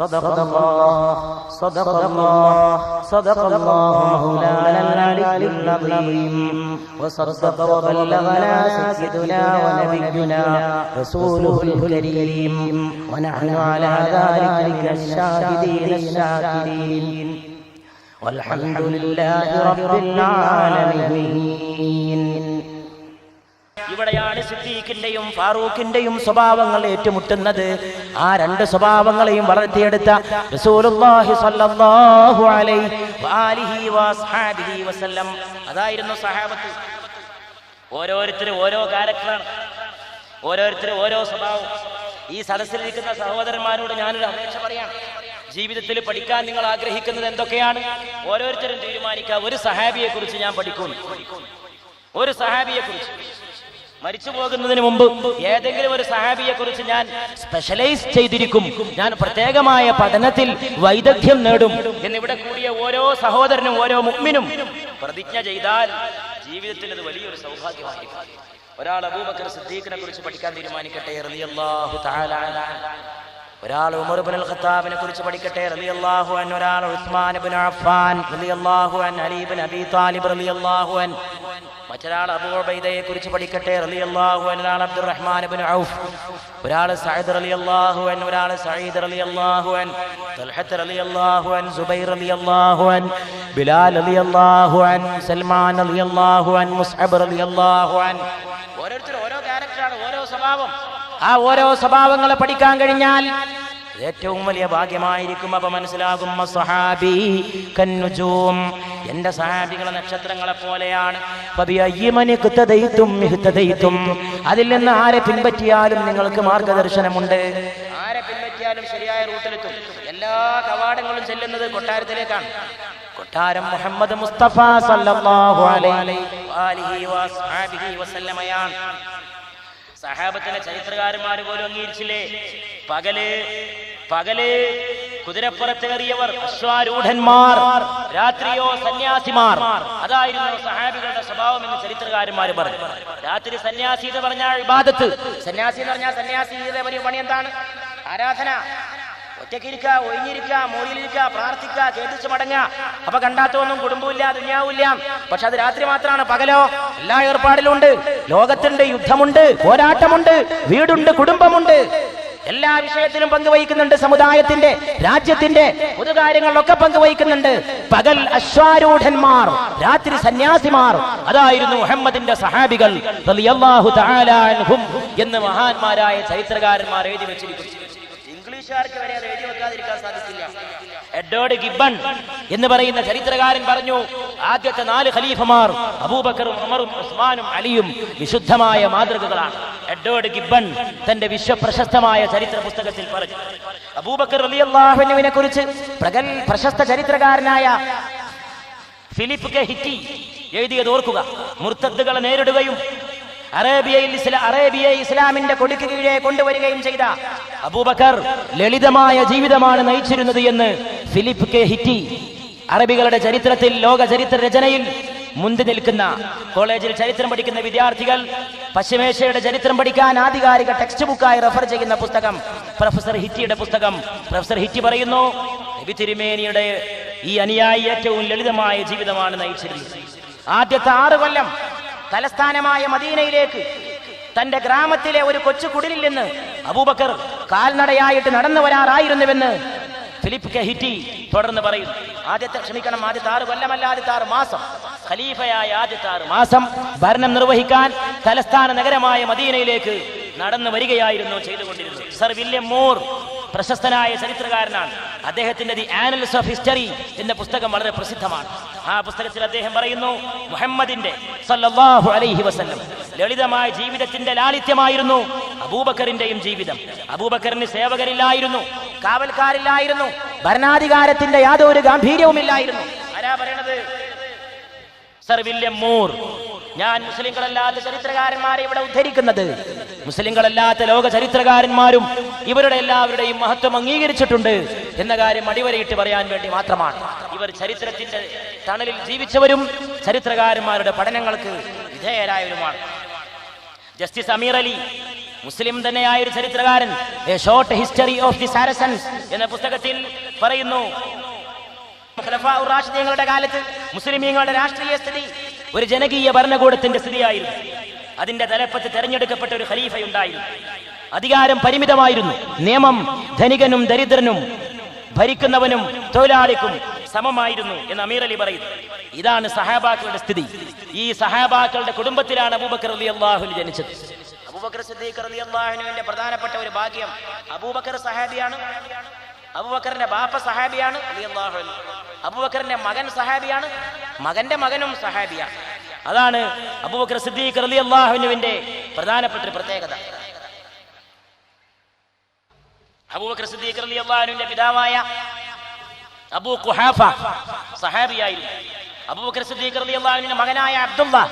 صدق الله صدق الله صدق الله مولانا العلي العظيم. وصدق وبلغنا سيدنا ونبينا رسوله الكريم. ونحن على ذلك من الشاهدين الشاكرين. والحمد لله رب العالمين. ഇവിടെയാണ് സിദ്ദീഖിന്റെയും ഫാറൂഖിന്റെയും സ്വഭാവങ്ങൾ ഏറ്റുമുട്ടുന്നത്. ആ രണ്ട് സ്വഭാവങ്ങളെയും വളർത്തിയെടുത്ത അതായിരുന്നു സഹാബത്ത്. ഓരോരുത്തരും ഓരോ ക്യാരക്ടറാണ് ഓരോരുത്തരും ഓരോ സ്വഭാവം. ഈ സദസ്സിലിരിക്കുന്ന സഹോദരന്മാരോട് ഞാനൊരു അപേക്ഷ പറയാം. ജീവിതത്തിൽ പഠിക്കാൻ നിങ്ങൾ ആഗ്രഹിക്കുന്നത് എന്തൊക്കെയാണ്? ഓരോരുത്തരും തീരുമാനിക്കുക ഒരു സഹാബിയെ കുറിച്ച് ഞാൻ പഠിക്കുന്നു ഒരു സഹാബിയെ കുറിച്ച് മരിച്ചു പോകുന്നതിന് മുമ്പ് ഏതെങ്കിലും ഒരു സഹാബിയെ കുറിച്ച് ഞാൻ സ്പെഷ്യലൈസ് ചെയ്തിരിക്കും. ഞാൻ പ്രത്യേകമായ പഠനത്തിൽ വൈദഗ്ധ്യം നേടും. എന്നിവിടെ കൂടിയ ഓരോ സഹോദരനും ഓരോ മുഗ്മിനും പ്രതിജ്ഞ ചെയ്താൽ ജീവിതത്തിൽ അത് വലിയൊരു സൗഭാഗ്യമായിരിക്കും. ഒരാൾ അബൂബക്കർ സിദ്ദീഖിനെ കുറിച്ച് പഠിക്കാൻ തീരുമാനിക്കട്ടെ റളിയല്ലാഹു തആല ഒരാൾ ഉമർ ഇബ്നുൽ ഖത്താബിനെ കുറിച്ച് പഠിക്കട്ടെ റളിയല്ലാഹു അൻ ഒരാൾ ഉസ്മാൻ ഇബ്നു അഫ്ഫാൻ റളിയല്ലാഹു അൻ അലി ഇബ്നു അബീ താലിബ് റളിയല്ലാഹു അൻ മറ്റൊരാൾ അബൂ ഉബൈദയെ കുറിച്ച് പഠിക്കട്ടെ റലി അള്ളാഹു ഒരാൾ അബ്ദുറഹ്മാൻ ഇബ്നു ഔഫ്. ഒരാൾ സഅദ് റളിയല്ലാഹു അൻ ഒരാൾ സഈദ് റളിയല്ലാഹു അൻ തൽഹത്ത് റളിയല്ലാഹു അൻ സുബൈർ റളിയല്ലാഹു അൻ ബിലാൽ റളിയല്ലാഹു അൻ സൽമാൻ റളിയല്ലാഹു അൻ മുസ്അബ് റളിയല്ലാഹു അൻ ഓരോരുത്തരും ഓരോ ക്യാരക്ടറാണ് ഓരോ സ്വഭാവം. ആ ഓരോ സ്വഭാവങ്ങളെ പഠിക്കാൻ കഴിഞ്ഞാൽ ഏറ്റവും വലിയ ഭാഗ്യമായിരിക്കും അപ്പൊ മനസ്സിലാകും സഹാബി കന്നുജൂം. എന്റെ സഹാബികളെ നക്ഷത്രങ്ങളെ പോലെയാണ്. അതിൽ നിന്ന് ആരെ പിൻപറ്റിയാലും നിങ്ങൾക്ക് മാർഗദർശനമുണ്ട്. ആരെ പിൻപറ്റിയാലും ശരിയായ റൂട്ടിലെത്തും. എല്ലാ കവാടങ്ങളും ചെല്ലുന്നത് കൊട്ടാരത്തിലേക്കാണ്. കൊട്ടാരം മുഹമ്മദ് മുസ്തഫ സല്ലല്ലാഹു അലൈഹി സഹാബത്തിന്റെ ചരിത്രകാരന്മാർ പോലും അംഗീകരിച്ചില്ലേ? പകൽ പകൽ കുതിരപ്പുറത്തേറിയവർ അശ്വാരൂഢന്മാർ രാത്രിയോ സന്യാസിമാർ. അതായിരുന്നു സഹാബികളുടെ സ്വഭാവം എന്ന് ചരിത്രകാരന്മാർ പറഞ്ഞു. രാത്രി സന്യാസി എന്ന് പറഞ്ഞാൽ വിവാദത്ത് സന്യാസി എന്ന് പറഞ്ഞാൽ സന്യാസി വലിയ പണി എന്താണ്? ആരാധന. ഒറ്റക്കിരിക്കുക ഒഴിഞ്ഞിരിക്കുക മൂലിലിരിക്കുക പ്രാർത്ഥിക്കുക കേട്ടിച്ച് മടങ്ങ അപ്പൊ കണ്ടാത്തൊന്നും കുടുംബമില്ല ദുനിയാവില്ല പക്ഷെ അത് രാത്രി മാത്രമാണ്. പകലോ? എല്ലാ ഏർപ്പാടിലും ഉണ്ട്. ലോകത്തുണ്ട് യുദ്ധമുണ്ട് പോരാട്ടമുണ്ട് വീടുണ്ട് കുടുംബമുണ്ട്. എല്ലാ വിഷയത്തിലും പങ്കുവഹിക്കുന്നുണ്ട് സമുദായത്തിന്റെ രാജ്യത്തിന്റെ പൊതുകാര്യങ്ങളിലൊക്കെ പങ്കുവഹിക്കുന്നുണ്ട്. പകൽ അശ്വാരൂഢന്മാർ രാത്രി സന്യാസിമാർ അതായിരുന്നു മുഹമ്മദിന്റെ സഹാബികൾ എന്ന് മഹാന്മാരായ ചരിത്രകാരന്മാർ എഴുതി വെച്ചിരിക്കുന്നു. ഇംഗ്ലീഷുകാർക്ക് വരെ എഴുതി വെക്കാതിരിക്കാൻ എഡ്വേർഡ് ഗിബൺ എന്ന് പറയുന്ന ചരിത്രകാരൻ പറഞ്ഞു ആദ്യത്തെ നാല് ഖലീഫമാർ അബൂബക്കറും ഉമറും ഉസ്മാനും അലിയും വിശുദ്ധമായ മാതൃകകളാണ്. എഡ്വേർഡ് ഗിബൻ തന്റെ വിശ്വപ്രശസ്തമായ ചരിത്ര പുസ്തകത്തിൽ പറഞ്ഞു. അബൂബക്കർ റളിയല്ലാഹുവിനെ കുറിച്ച് പ്രഗൽ പ്രശസ്ത ചരിത്രകാരനായ ഫിലിപ്പ് കെ. ഹിറ്റി എഴുതിയത് ഓർക്കുക. മുർത്തദ്ദുകളെ നേരിടുകയും അറേബ്യയിൽ ഇസ്ലാ അറേബ്യയെ ഇസ്ലാമിന്റെ കൊടുക്ക് കീഴെ കൊണ്ടുവരികയും ചെയ്ത അബൂബക്കർ ലളിതമായ ജീവിതമാണ് നയിച്ചിരുന്നത് എന്ന് ഫിലിപ്പ് കെ. ഹിറ്റി അറബികളുടെ ചരിത്രത്തിൽ ലോക ചരിത്ര രചനയിൽ മുന്തി നിൽക്കുന്ന കോളേജിൽ ചരിത്രം പഠിക്കുന്ന വിദ്യാർത്ഥികൾ പശ്ചിമേഷ്യയുടെ ചരിത്രം പഠിക്കാൻ ആധികാരിക ടെക്സ്റ്റ് ബുക്കായി റെഫർ ചെയ്യുന്ന പുസ്തകം പ്രൊഫസർ ഹിറ്റിയുടെ പുസ്തകം. പ്രൊഫസർ ഹിറ്റി പറയുന്നു നബി തിരുമേനിയുടെ ഈ അനുയായി ഏറ്റവും ലളിതമായ ജീവിതമാണ് നയിച്ചിരുന്നത് ആദ്യത്തെ ആറ് കൊല്ലം തലസ്ഥാനമായ മദീനയിലേക്ക് തന്റെ ഗ്രാമത്തിലെ ഒരു കൊച്ചു കുടിലിൽ നിന്ന് അബൂബക്കർ കാൽനടയായിട്ട് നടന്നു വരാറായിരുന്നുവെന്ന് ഫിലിപ്പ് കെ ഹിറ്റി തുടർന്ന് പറയും. ആദ്യത്തെ ക്ഷമിക്കണം ആദ്യത്തെ ആറ് കൊല്ലമല്ല ആദ്യത്തെ ആറ് മാസം. ഖലീഫയായ ആദ്യത്തെ ആറ് മാസം ഭരണം നിർവഹിക്കാൻ തലസ്ഥാന നഗരമായ മദീനയിലേക്ക് നടന്നു വരികയായിരുന്നു ചെയ്തുകൊണ്ടിരുന്നത്. സർ വില്യം മോർ പ്രശസ്തനായ ചരിത്രകാരനാണ്. അദ്ദേഹത്തിന്റെ ദി ആനൽസ് ഓഫ് ഹിസ്റ്ററി എന്ന പുസ്തകം വളരെ പ്രസിദ്ധമാണ്. ആ പുസ്തകത്തിൽ അദ്ദേഹം പറയുന്നു മുഹമ്മദിന്റെ സല്ലല്ലാഹു അലൈഹി വസല്ലം ലളിതമായ ജീവിതത്തിന്റെ ലാളിത്യമായിരുന്നു അബൂബക്കറിന്റെയും ജീവിതം. അബൂബക്കറിന് സേവകരില്ലായിരുന്നു കാവൽക്കാരില്ലായിരുന്നു ഭരണാധികാരത്തിന്റെ യാതൊരു ഗാംഭീര്യവുമില്ലായിരുന്നു. ആരാ പറയണത്? Sir William Muir. ഞാൻ മുസ്ലിങ്ങളല്ലാത്ത ചരിത്രകാരന്മാരെ ഇവിടെ ഉദ്ധരിക്കുന്നത്. മുസ്ലിങ്ങളല്ലാത്ത ലോക ചരിത്രകാരന്മാരും ഇവരുടെ എല്ലാവരുടെയും മഹത്വം അംഗീകരിച്ചിട്ടുണ്ട് എന്ന കാര്യം അടിവരയിട്ട് പറയാൻ വേണ്ടി മാത്രമാണ്. ഇവർ ചരിത്രത്തിന്റെ തണലിൽ ജീവിച്ചവരും ചരിത്രകാരന്മാരുടെ പഠനങ്ങൾക്ക് വിധേയരായവരുമാണ്. ജസ്റ്റിസ് അമീർ അലി മുസ്ലിം തന്നെയായ ഒരു ചരിത്രകാരൻ. A short history of the Saracens എന്ന പുസ്തകത്തിൽ പറയുന്നു ഖുലഫാഉർ റാഷിദീങ്ങളുടെ കാലത്ത് മുസ്ലിമീങ്ങളുടെ രാഷ്ട്രീയ സ്ഥിതി ഒരു ജനകീയ ഭരണകൂടത്തിന്റെ സ്ഥിതിയായിരുന്നു. അതിന്റെ തലപ്പത്ത് തെരഞ്ഞെടുക്കപ്പെട്ട ഒരു ഖലീഫയുണ്ടായിരുന്നു. അധികാരം പരിമിതമായിരുന്നു. നിയമം ധനികനും ദരിദ്രനും ഭരിക്കുന്നവനും തൊഴിലാളിക്കും സമമായിരുന്നു എന്ന് അമീർ അലി പറയുന്നു. ഇതാണ് സഹാബാക്കളുടെ സ്ഥിതി. ഈ സഹാബാക്കളുടെ കുടുംബത്തിലാണ് അബൂബക്കർ അലി അൻഹു ജനിച്ചത്. അബൂബക്കർ സിദ്ദീഖ് അലി അൻഹുവിന്റെ പ്രധാനപ്പെട്ട ഒരു ഭാഗ്യം അബൂബക്കർ സഹാബിയാണ്. അബൂബക്കറിന്റെ ബാപ്പ സഹാബിയാണ്. അബൂബക്കറിന്റെ മകൻ സഹാബിയാണ്. മകന്റെ മകനും സഹാബിയാണ്. അതാണ് അബുബക്കർ സിദ്ദീഖ് റളിയല്ലാഹുവിന്റെ പ്രധാനപ്പെട്ട ഒരു പ്രത്യേകത. അബൂബക്കർ സിദ്ദീഖ് റളിയല്ലാഹുവിന്റെ പിതാവായ അബൂ കുഹാഫ സഹാബിയായിരുന്നു. അബൂബക്കർ സിദ്ദീഖ് റളിയല്ലാഹുവിന്റെ മകനായ അബ്ദുള്ള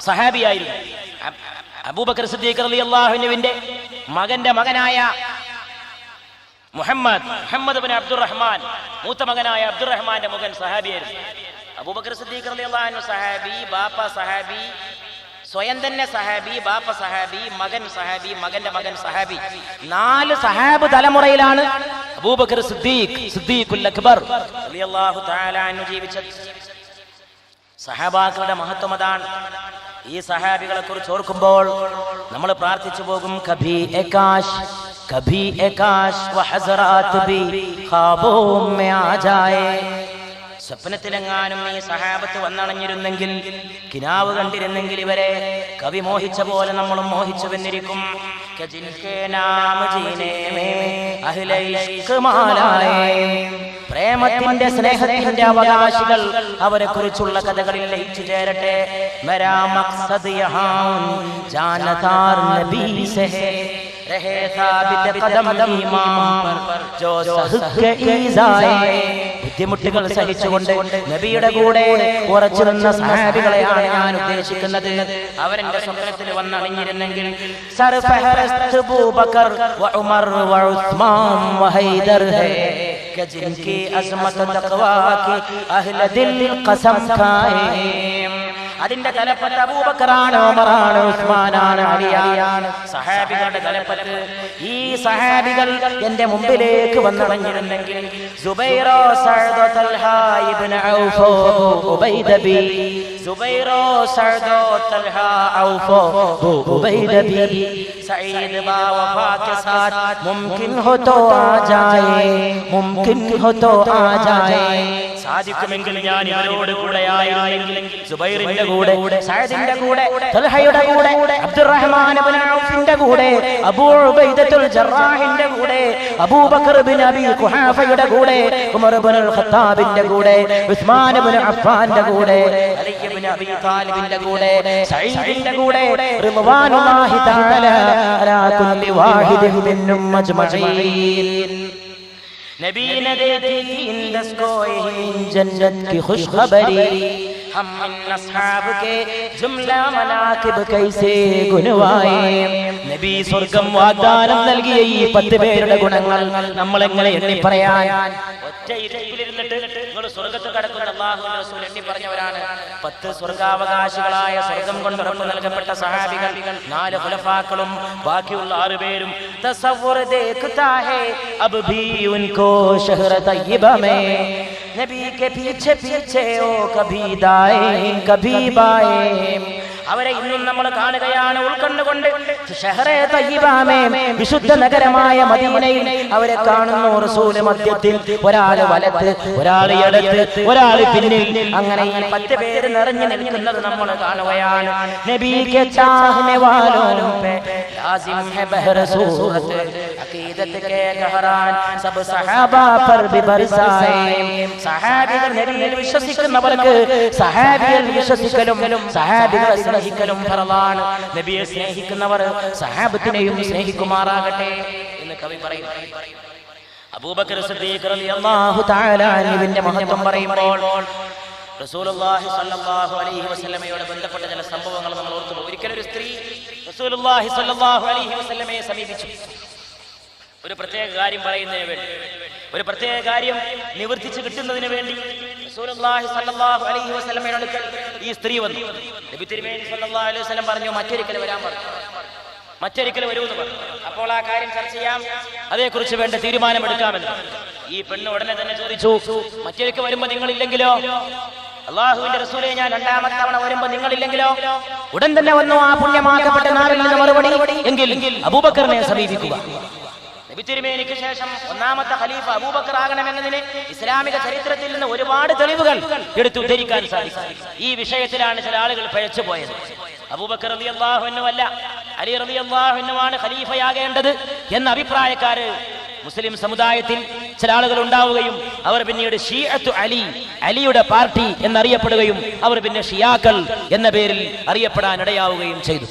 സഹാബിയായിരുന്നു. അബ്- അബൂബക്കർ സിദ്ദീഖ് റളിയല്ലാഹുവിന്റെ മകന്റെ മകനായ മുഹമ്മദ് മുഹമ്മദ് ബിൻ അബ്ദുറഹ്മാൻ. മൂത്ത മകനായ അബ്ദുറഹ്മാന്റെ മകൻ സഹാബിയായിരുന്നു. അബൂബക്കർ സിദ്ദീഖ് റളിയല്ലാഹു സഹാബി ബാപ്പ സഹാബി സ്വയം തന്നെ സഹാബി ബാപ്പ സഹാബി മകൻ സഹാബി മകന്റെ മകൻ സഹാബി. നാല് സഹാബ് തലമുറയിലാണ് അബൂബക്കർ സിദ്ദീഖ് സിദ്ദീഖുൽ അക്ബർ റളിയല്ലാഹു തആല അൻഹു ജീവിച്ചത്. സഹാബാക്കളുടെ മഹത്വം അതാണ്. ഈ സഹാബികളെ കുറിച്ച് ഓർക്കുമ്പോൾ നമ്മൾ പ്രാർത്ഥിച്ചു പോകും കഭി کبھی اے کاش وہ حضرات بھی خوابوں میں آ جائے സ്വപ്നത്തിലെങ്ങാനും ഈ സഹാബത്ത് വന്നണഞ്ഞിരുന്നെങ്കിൽ കിനാവ് കണ്ടിരുന്നെങ്കിൽ ഇവരെ കവി മോഹിച്ച പോലെ നമ്മളും മോഹിച്ചു വന്നിരിക്കും പ്രേമത്തിന്റെ സ്നേഹത്തിന്റെ അവകാശികൾ അവരെ കുറിച്ചുള്ള കഥകളിൽ ലയിച്ചു ചേരട്ടെ. മരാ ജാനതാർ നബീ സഹേ رہے ثابت قدم امام پر جو സഹുക്ക് ഈസായെ ബുദ്ധിമുട്ടുകൾ സഹിച്ചുകൊണ്ട് നബിയുടെ കൂടെ ഉറച്ചു നിന്ന സഹാബികളെയാണ് ഞാൻ ഉദ്ദേശിക്കുന്നത്. അവരെന്റെ സ്വപ്നത്തിൽ വന്നണിഞ്ഞിരുന്നെങ്കിൽ जिनकी अजमत तकवा की अहल दिल कसम खाए അതിന്റെ തലപ്പത്ത് അബൂബക്കറാണ് ഉമറാണ് ഉസ്മാനാണ് അലിയാണ്. സഹാബികളുടെ തലപ്പത്ത് ഈ സഹാബികൾ എന്റെ മുമ്പിലേക്ക് വന്നിറങ്ങിയിരുന്നെങ്കിൽ സുബൈറോ സഅദോ തൽഹ ഇബ്നു ഔഫോ ഉബൈദ ബി സുബൈറോ സഅദോ തൽഹ ഔഫോ ഉബൈദ ബി സഈദ് ബാ വഫാത്ത് സാത്ത് മുംകിൻ ഹോ തോ ആ ജായേ മുംകിൻ ഹോ തോ ആ ജായേ സാധിക്കുമെങ്കിൽ ഞാൻ ഇവരോട് കൂടെ ആയിരുന്നെങ്കിൽ സുബൈറിന്റെ കൂടെ സഅദിന്റെ കൂടെ തൽഹയുടെ കൂടെ അബ്ദുറഹ്മാൻ ഇബ്നു ഔഫിന്റെ കൂടെ അബൂ ഉബൈദത്തുൽ ജറാഹിന്റെ കൂടെ അബൂബക്കർ ഇബ്നു അബീ ഖുഹാഫയുടെ കൂടെ ഉമർ ഇബ്നുൽ ഖത്താബിന്റെ കൂടെ ഉസ്മാൻ ഇബ്നു അഫ്ഫാന്റെ കൂടെ താലിബിന്റെ കൂടെ സഈദിന്റെ കൂടെ റിദ്വാനുല്ലാഹി തആല അലാ കുല്ലി വാഹിദിൻ മിന്നും അജ്മഈൻ नबी ने दे दी थी इन दस को इन जन्नत की खुशखबरी हम इन असहाब के जुमला मनाकिब कैसे ഗുണവായേ നബി സ്വർഗം വാഗ്ദാനം നൽകിയ ഈ പത്ത് പേരുടെ ഗുണങ്ങൾ നമ്മൾ എങ്ങനെ എണ്ണി പറയാൻ ഒറ്റ ഇരിപ്പിലിരുന്നിട്ട് നിങ്ങൾ സ്വർഗത്ത് കടക്കുന്ന അള്ളാഹു റസൂൽ എണ്ണി പറഞ്ഞവരാണ് പത്ത് സ്വർഗാവകാശികളായ സ്വർഗം കൊണ്ട് ഉറപ്പ് നൽകപ്പെട്ട സഹാബികൾ നാല് ഖുലഫാക്കളും ബാക്കിയുള്ള ആറ് പേരും തസവ്വുർ ദേഖ്താ ഹേ അബ് ഭീ ഉൻകോ ശഹ്റ തയ്യിബ മേ നബി के पीछे पीछे ओ कभी दाएं कभी बाएं അവരെ ഇന്നും നമ്മൾ കാണുകയാണ് ഉൾക്കണ്ടുകൊണ്ട് ഷഹറെ തയ്യിബാമേ വിശുദ്ധ നഗരമായ മദീനയിൽ അവരെ കാണുന്നു റസൂല് മധ്യത്തിൽ ഒരാള് വലത്ത് ഒരാൾ ഇടത്ത് ഒരാൾ പിന്നിൽ അങ്ങനെ ഈ പത്ത് പേര് നിറഞ്ഞു നിൽക്കുന്നത് നമ്മൾ കാണുകയാണ് നബിക്ക് ചാഹനെ വാലോं पे लाजिम है बहर सूरत अकीदत के गहरान सब सहाबा पर भी बरसाए സഹാബികൾ നബിയിൽ വിശ്വസിക്കുന്നവർക്ക് സഹാബികൾ വിശ്വസിക്കലും സഹാബികളെ സ്നേഹിക്കലും ഫറലാണ് നബിയെ സ്നേഹിക്കുന്നവർ സഹാബത്തിനെയും സ്നേഹിക്കുമാറാകട്ടെ എന്ന് കവി പറയും. അബൂബക്കർ സിദ്ദീഖ് റളിയല്ലാഹു തആല അൻഹുവിന്റെ മഹത്വം പറയുമ്പോൾ റസൂലുള്ളാഹി സ്വല്ലല്ലാഹു അലൈഹി വസല്ലമയോട് ബന്ധപ്പെട്ട ചില സംഭവങ്ങൾ നമ്മൾ ഓർക്കുന്നു ഒരിക്കലും ഒരു സ്ത്രീ റസൂലുള്ളാഹി സ്വല്ലല്ലാഹു അലൈഹി വസല്ലമയെ സമീപിച്ചു. ഒരു പ്രത്യേക കാര്യം പറയുന്നതിന് വേണ്ടി ഒരു പ്രത്യേക കാര്യം നിവർത്തിച്ചു കിട്ടുന്നതിന് വേണ്ടി ഈ സ്ത്രീ വന്നു. നബി തിരുമേനി സല്ലല്ലാഹു അലൈഹി വസല്ലം പറഞ്ഞു മറ്റൊരിക്കൽ വരാൻ പറഞ്ഞു. മറ്റൊരിക്കൽ വരുമെന്ന് പറഞ്ഞു. അപ്പോൾ ആ കാര്യം ചർച്ച ചെയ്യാം. അതേക്കുറിച്ച് വേണ്ട തീരുമാനമെടുക്കാമെന്ന് ഈ പെണ്ണ് ഉടനെ തന്നെ ചോദിച്ചു മറ്റൊരിക്കൽ വരുമ്പോ നിങ്ങളില്ലെങ്കിലോ? അള്ളാഹുവിന്റെ റസൂലെ ഞാൻ രണ്ടാമത്തെ തവണ വരുമ്പോ നിങ്ങളില്ലെങ്കിലോ? ഉടൻ തന്നെ വന്നു ആ പുണ്യമാക്കപ്പെട്ട നാളിൽ നിന്ന് മറുപടി. എങ്കിൽ അബൂബക്കറിനെ സമീപിക്കുക. നബി തിരുമേനിക്ക് ശേഷം ഒന്നാമത്തെ ഖലീഫ അബൂബക്കർ ആകണമെന്നതിന് ഇസ്ലാമിക ചരിത്രത്തിൽ നിന്ന് ഒരുപാട് തെളിവുകൾ എടുത്തു ഉദ്ധരിക്കാൻ സാധിക്കും ഈ വിഷയത്തിലാണ് ചില ആളുകൾ പഴച്ചു പോയത്. അബൂബക്കർ റതി അള്ളാഹുവിനുമല്ല അലി റബി അള്ളാഹുവിനുമാണ് ഖലീഫയാകേണ്ടത് എന്ന അഭിപ്രായക്കാര് മുസ്ലിം സമുദായത്തിൽ ചില ആളുകൾ ഉണ്ടാവുകയും അവർ പിന്നീട് ഷീഅത്തു അലി അലിയുടെ പാർട്ടി എന്നറിയപ്പെടുകയും അവർ പിന്നെ ഷിയാക്കൾ എന്ന പേരിൽ അറിയപ്പെടാൻ ഇടയാവുകയും ചെയ്തു.